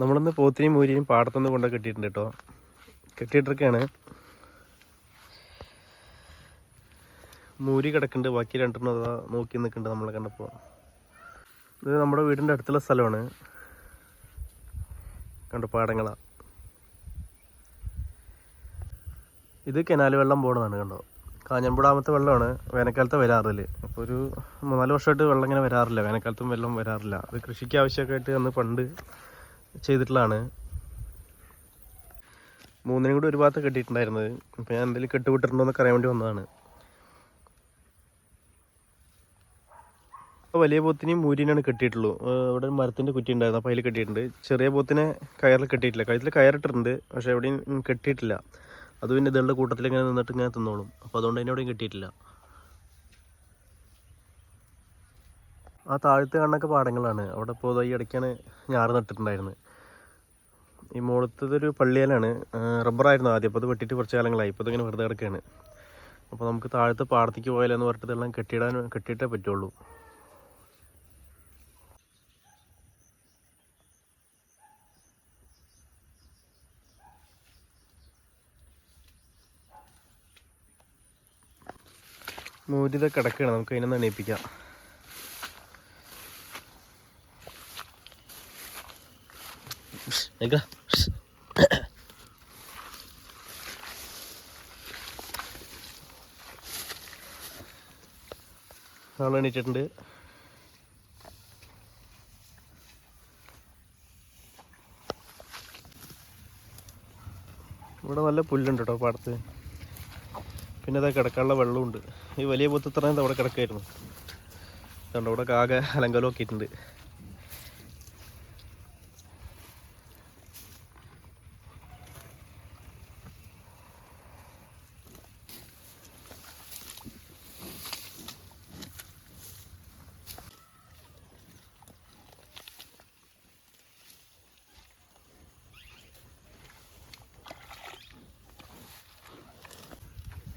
നമ്മളിന്ന് പോത്തിനെയും മൂരിയും പാടത്തുനിന്ന് കൊണ്ട് കെട്ടിയിട്ടുണ്ട് കേട്ടോ. കെട്ടിയിട്ടൊക്കെയാണ് മൂരി കിടക്കുന്നുണ്ട്. ബാക്കി രണ്ടെണ്ണം നോക്കി നിൽക്കുന്നുണ്ട് നമ്മളെ കണ്ടപ്പോൾ. ഇത് നമ്മുടെ വീടിന്റെ അടുത്തുള്ള സ്ഥലമാണ്. കണ്ടോ പാടങ്ങളാണ് ഇത് കനാൽ വെള്ളം പോണതാണ് കണ്ടോ. കാഞ്ഞമ്പുടാമത്തെ വെള്ളമാണ്. വേനൽക്കാലത്ത് വരാറില്ല അപ്പോൾ ഒരു മൂന്നാൽ വർഷമായിട്ട് വെള്ളം ഇങ്ങനെ വരാറില്ല. വേനൽക്കാലത്തും വെള്ളം വരാറില്ല. അത് കൃഷിക്ക് ആവശ്യമൊക്കെ ആയിട്ട് അന്ന് പണ്ട് ചെയ്തിട്ടുള്ളതാണ്. മൂന്നിനും കൂടി ഒരു ഭാഗത്ത് കെട്ടിയിട്ടുണ്ടായിരുന്നത്. അപ്പോൾ ഞാൻ എന്തെങ്കിലും കെട്ടുവിട്ടിട്ടുണ്ടോയെന്നൊക്കെ അറിയാൻ വേണ്ടി വന്നതാണ്. വലിയ പോത്തിനെയും മൂരിനാണ് കെട്ടിയിട്ടുള്ളൂ. ഇവിടെ ഒരു മരത്തിന്റെ കുറ്റി ഉണ്ടായിരുന്നു. അപ്പോൾ അതിൽ കെട്ടിയിട്ടുണ്ട്. ചെറിയ പോത്തിനെ കയറിൽ കെട്ടിയിട്ടില്ല. കഴുത്തിൽ കയറിട്ടിട്ടുണ്ട്. പക്ഷേ എവിടെയും കെട്ടിയിട്ടില്ല. അത് പിന്നെ ഇതുള്ള കൂട്ടത്തിൽ ഇങ്ങനെ നിന്നിട്ട് ഇങ്ങനെ തിന്നോളും. അപ്പോൾ അതുകൊണ്ട് അതിനെ എവിടെയും കെട്ടിയിട്ടില്ല. ആ താഴത്ത് കണ്ണൊക്കെ പാടങ്ങളാണ്. അവിടെ ഇപ്പോൾ ഈ ഇടയ്ക്കാണ് ഞാറ് നട്ടിട്ടുണ്ടായിരുന്നത്. ഈ മുകളത്തതൊരു പള്ളിയിലാണ്. റബ്ബറായിരുന്നു ആദ്യം. അപ്പോൾ അത് വെട്ടിയിട്ട് കുറച്ച് കാലങ്ങളായി. ഇപ്പോൾ ഇതിങ്ങനെ വെറുതെ കിടക്കുകയാണ് അപ്പോൾ നമുക്ക് താഴത്തെ പാടത്തേക്ക് പോയാലെന്ന് പറഞ്ഞിട്ട് ഇതെല്ലാം കെട്ടിയിടാൻ കെട്ടിയിട്ടേ പറ്റുള്ളൂ. മൂരിത കിടക്കുകയാണ് നമുക്ക് അതിനെ എണീപ്പിക്കാം. ഏക്കാ ആൾ എണീറ്റിട്ടുണ്ട്. ഇവിടെ നല്ല പുല്ലുണ്ട് കേട്ടോ പാടത്ത്. പിന്നെ അതാ കിടക്കാനുള്ള വെള്ളമുണ്ട് ഈ വലിയ പൊത്തിത്രയും അവിടെ കിടക്കായിരുന്നു കണ്ടോ ഇവിടെ കാകെ അലങ്കലം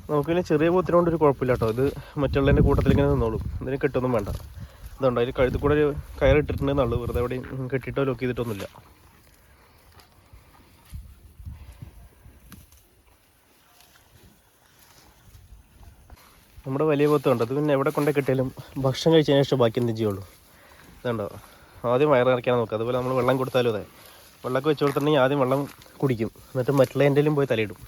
ആക്കിയിട്ടുണ്ട് പിന്നെ ചെറിയ പോത്തിനോണ്ട് ഒരു കുഴപ്പമില്ല കേട്ടോ ഇത് മറ്റുള്ളതിന്റെ കൂട്ടത്തിൽ ഇങ്ങനെ നിന്നോളും. ഇതിന് കെട്ടൊന്നും വേണ്ട. ഇതുണ്ട്? അതിൽ കഴുത്തിൽ കൂടെ ഒരു കയറിട്ടിട്ടുണ്ടെന്നുള്ളൂ വെറുതെ എവിടെയും കെട്ടിയിട്ടോ ലോക്ക് ചെയ്തിട്ടൊന്നുമില്ല. നമ്മുടെ വലിയ പോത്ത് അത് പിന്നെ എവിടെ കൊണ്ടേ കിട്ടിയാലും ഭക്ഷണം കഴിച്ചതിന് ശേഷം ബാക്കി എന്തും ചെയ്യുള്ളൂ. ഇതുണ്ടോ? ആദ്യം വയറ് നിറയ്ക്കാൻ നോക്കുക. അതുപോലെ നമ്മൾ വെള്ളം കൊടുത്താലും അതെ. വെള്ളമൊക്കെ വെച്ച് കൊടുത്തിട്ടുണ്ടെങ്കിൽ ആദ്യം വെള്ളം കുടിക്കും. എന്നിട്ട് മറ്റുള്ള എന്തെങ്കിലും പോയി തലയിടും.